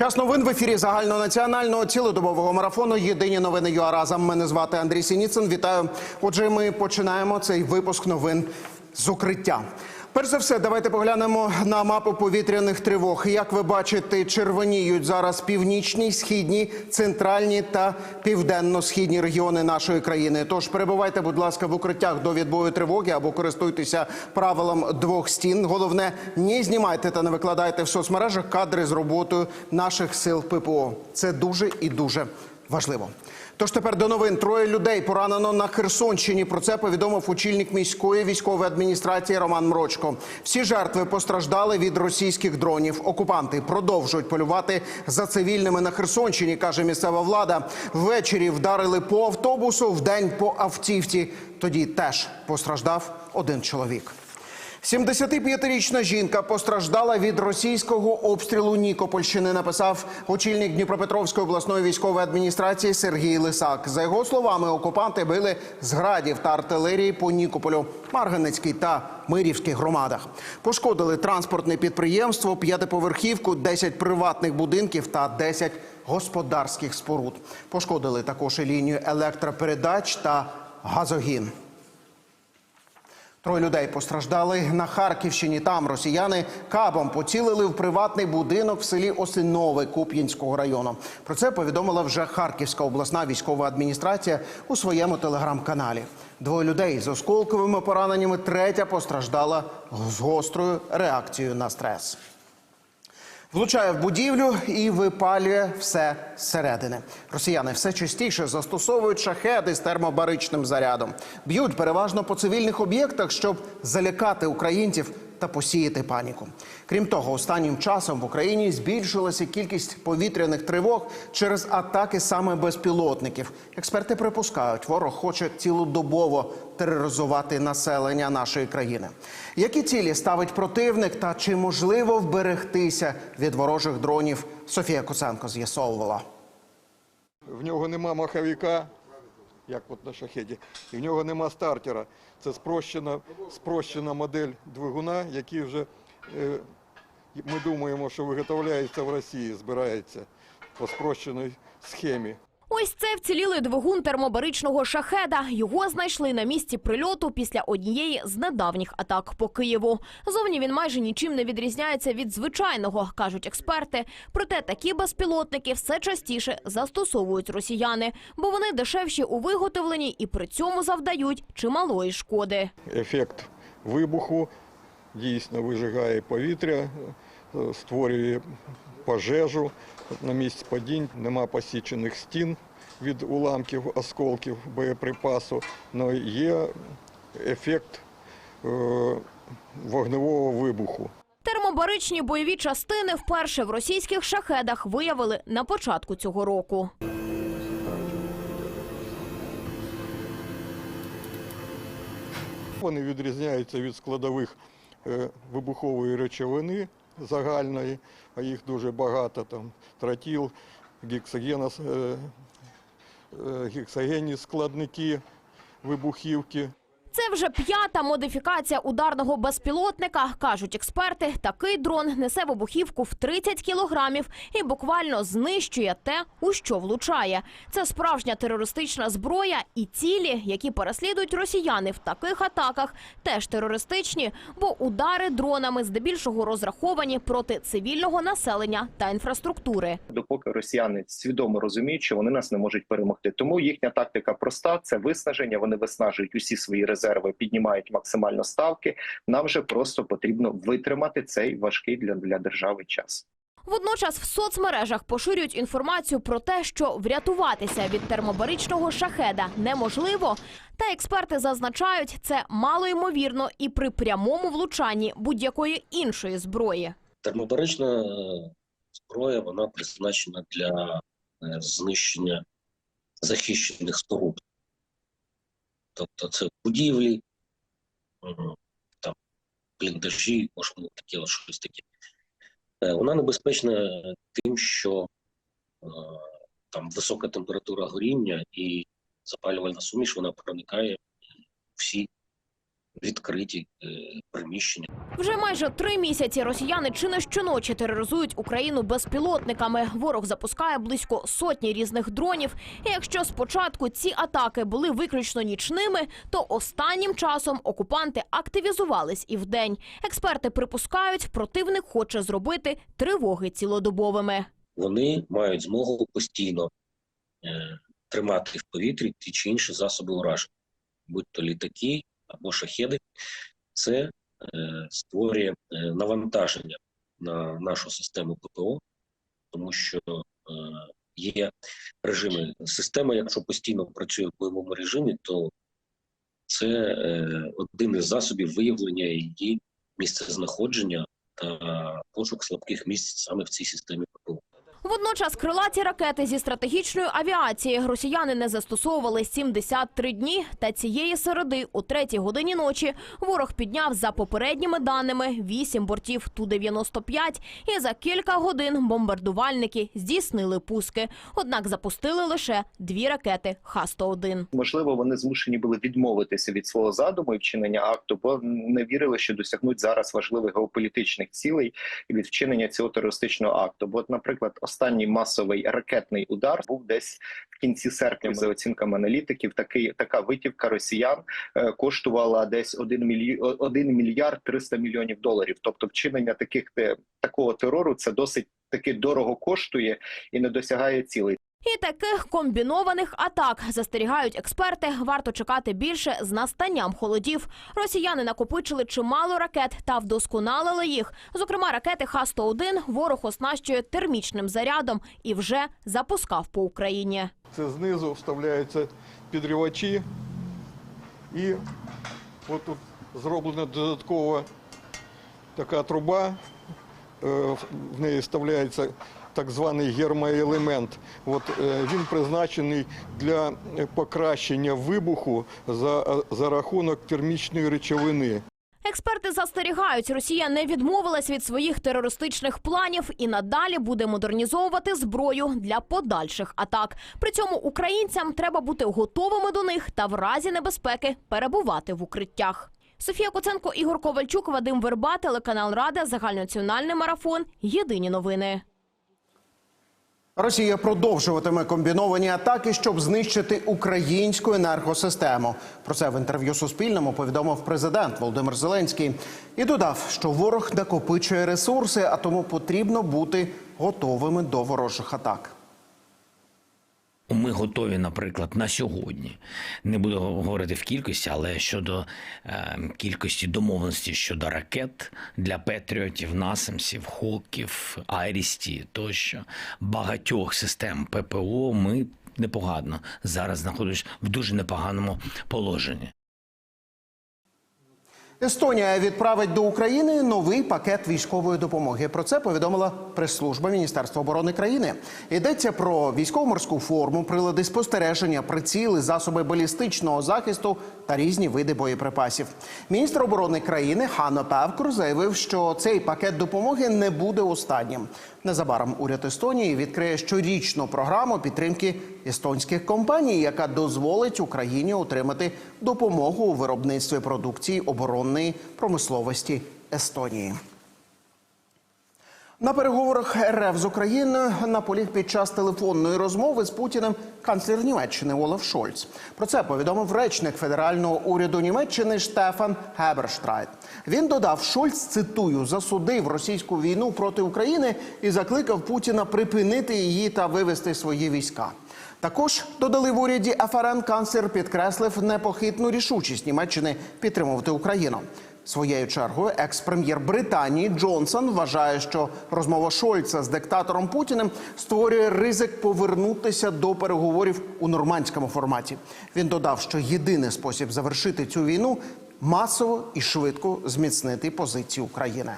Час новин в ефірі загальнонаціонального цілодобового марафону. Єдині новини ЮАРАЗам. Мене звати Андрій Сініцин. Вітаю. Отже, ми починаємо цей випуск новин з укриття. Перш за все, давайте поглянемо на мапу повітряних тривог. Як ви бачите, червоніють зараз північні, східні, центральні та південно-східні регіони нашої країни. Тож перебувайте, будь ласка, в укриттях до відбою тривоги або користуйтеся правилом двох стін. Головне, не знімайте та не викладайте в соцмережах кадри з роботою наших сил ППО. Це дуже і дуже важливо. Тож тепер до новин троє людей поранено на Херсонщині. Про це повідомив очільник міської військової адміністрації Роман Мрочко. Всі жертви постраждали від російських дронів. Окупанти продовжують полювати за цивільними на Херсонщині, каже місцева влада. Ввечері вдарили по автобусу, вдень по автівці. Тоді теж постраждав один чоловік. 75-річна жінка постраждала від російського обстрілу Нікопольщини. Написав очільник Дніпропетровської обласної військової адміністрації Сергій Лисак. За його словами, окупанти били з градів та артилерії по Нікополю, Марганецькій та Мирівських громадах. Пошкодили транспортне підприємство, п'ятиповерхівку, 10 приватних будинків та 10 господарських споруд. Пошкодили також і лінію електропередач та газогін. Троє людей постраждали на Харківщині. Там росіяни кабом поцілили в приватний будинок в селі Осинове Куп'янського району. Про це повідомила вже Харківська обласна військова адміністрація у своєму телеграм-каналі. Двоє людей з осколковими пораненнями. Третя постраждала з гострою реакцією на стрес. Влучає в будівлю і випалює все зсередини. Росіяни все частіше застосовують шахеди з термобаричним зарядом. Б'ють переважно по цивільних об'єктах, щоб залякати українців та посіяти паніку. Крім того, останнім часом в Україні збільшилася кількість повітряних тривог через атаки саме безпілотників. Експерти припускають, ворог хоче цілодобово тероризувати населення нашої країни. Які цілі ставить противник та чи можливо вберегтися від ворожих дронів? Софія Косенко з'ясовувала. В нього нема маховика, як от на шахеді, і в нього нема стартера. Це спрощена, спрощена модель двигуна, який вже е, ми думаємо, що виготовляється в Росії, збирається по спрощеній схемі. Ось це вцілілий двигун термобаричного шахеда. Його знайшли на місці прильоту після однієї з недавніх атак по Києву. Зовні він майже нічим не відрізняється від звичайного, кажуть експерти. Проте такі безпілотники все частіше застосовують росіяни, бо вони дешевші у виготовленні і при цьому завдають чималої шкоди. Ефект вибуху дійсно вижигає повітря, створює пожежу на місці падінь, нема посічених стін від уламків, осколків боєприпасу, але є ефект е, вогневого вибуху. Термобаричні бойові частини вперше в російських шахедах виявили на початку цього року. Вони відрізняються від складових е, вибухової речовини загальної, а їх дуже багато, там тротіл, гексогенос, е, е, складники вибухівки. Це вже п'ята модифікація ударного безпілотника. кажуть експерти. Такий дрон несе вибухівку в 30 кілограмів і буквально знищує те, у що влучає. Це справжня терористична зброя, і цілі, які переслідують росіяни в таких атаках, теж терористичні, бо удари дронами здебільшого розраховані проти цивільного населення та інфраструктури. допоки росіяни свідомо розуміють, що вони нас не можуть перемогти. Тому їхня тактика проста: це виснаження. Вони виснажують усі свої резерви, піднімають максимально ставки. Нам же просто потрібно витримати цей важкий для, для держави час. Водночас в соцмережах поширюють інформацію про те, що врятуватися від термобаричного шахеда неможливо. Та експерти зазначають, це мало ймовірно і при прямому влучанні будь-якої іншої зброї. Термобарична е, зброя вона призначена для е, знищення захищених споруд. Тобто це будівлі, там бліндажі, можливо, таке щось таке. Е, Вона небезпечна тим, що е, там висока температура горіння і запалювальна суміш вона проникає всі відкриті е, приміщення. Вже майже три місяці росіяни чи не щоночі тероризують Україну безпілотниками. Ворог запускає близько сотні різних дронів. І якщо спочатку ці атаки були виключно нічними, то останнім часом окупанти активізувались і вдень. Експерти припускають, противник хоче зробити тривоги цілодобовими. Вони мають змогу постійно е, тримати в повітрі ті чи інші засоби ураження, будь то літаки або шахеди. Це е, створює е, навантаження на нашу систему ППО, тому що е, є режими система, якщо постійно працює в бойовому режимі, то це один із засобів виявлення її місцезнаходження та пошук слабких місць саме в цій системі ППО. Водночас крилаті ракети зі стратегічної авіації росіяни не застосовували 73 дні. Та цієї середи, о третій годині ночі, ворог підняв за попередніми даними 8 бортів Ту-95 і за кілька годин бомбардувальники здійснили пуски. Однак запустили лише дві ракети Х-101. Можливо, вони змушені були відмовитися від свого задуму і вчинення акту, бо не вірили, що досягнуть зараз важливих геополітичних цілей від вчинення цього терористичного акту. Бо, наприклад, останній масовий ракетний удар був десь в кінці серпня, за оцінками аналітиків. Такий така витівка росіян е, коштувала десь 1 мільй... 1 мільярд 300 мільйонів доларів. Тобто, вчинення таких такого терору це досить таки дорого коштує і не досягає цілей. І таких комбінованих атак застерігають експерти. Варто чекати більше з настанням холодів. Росіяни накопичили чимало ракет та вдосконалили їх. Зокрема, ракети Х-101 ворог оснащує термічним зарядом і вже запускав по Україні. Це знизу вставляються підривачі, і от тут зроблена додаткова така труба, е, в неї вставляється так званий гермоелемент. От е, він призначений для е, покращення вибуху за, за рахунок термічної речовини. Експерти застерігають, Росія не відмовилась від своїх терористичних планів і надалі буде модернізовувати зброю для подальших атак. При цьому українцям треба бути готовими до них та в разі небезпеки перебувати в укриттях. Софія Коценко, Ігор Ковальчук, Вадим Верба, телеканал Рада, загальнонаціональний марафон. Єдині новини. Росія продовжуватиме комбіновані атаки, щоб знищити українську енергосистему. Про це в інтерв'ю Суспільному повідомив президент Володимир Зеленський і додав, що ворог накопичує ресурси, а тому потрібно бути готовими до ворожих атак. Ми готові, наприклад, на сьогодні. Не буду говорити в кількості, але щодо е, кількості домовленості щодо ракет для патріотів, насамсів, хоків, айрісті тощо багатьох систем ППО. Ми непогано зараз знаходимося в дуже непоганому положенні. Естонія відправить до України новий пакет військової допомоги. Про це повідомила прес-служба Міністерства оборони країни. Йдеться про військово-морську форму, прилади спостереження, приціли, засоби балістичного захисту та різні види боєприпасів. Міністр оборони країни Хано Певкур заявив, що цей пакет допомоги не буде останнім. Незабаром уряд Естонії відкриє щорічну програму підтримки естонських компаній, яка дозволить Україні отримати допомогу у виробництві продукції оборонної промисловості Естонії. На переговорах РФ з Україною наполіг під час телефонної розмови з Путіним канцлер Німеччини Олаф Шольц. Про це повідомив речник федерального уряду Німеччини Штефан Геберштрайт. Він додав, Шольц цитую засудив російську війну проти України і закликав Путіна припинити її та вивести свої війська. Також додали в уряді ФРН канцлер підкреслив непохитну рішучість Німеччини підтримувати Україну. Своєю чергою, екс-прем'єр Британії Джонсон вважає, що розмова Шольца з диктатором Путіним створює ризик повернутися до переговорів у нормандському форматі. Він додав, що єдиний спосіб завершити цю війну масово і швидко зміцнити позиції України.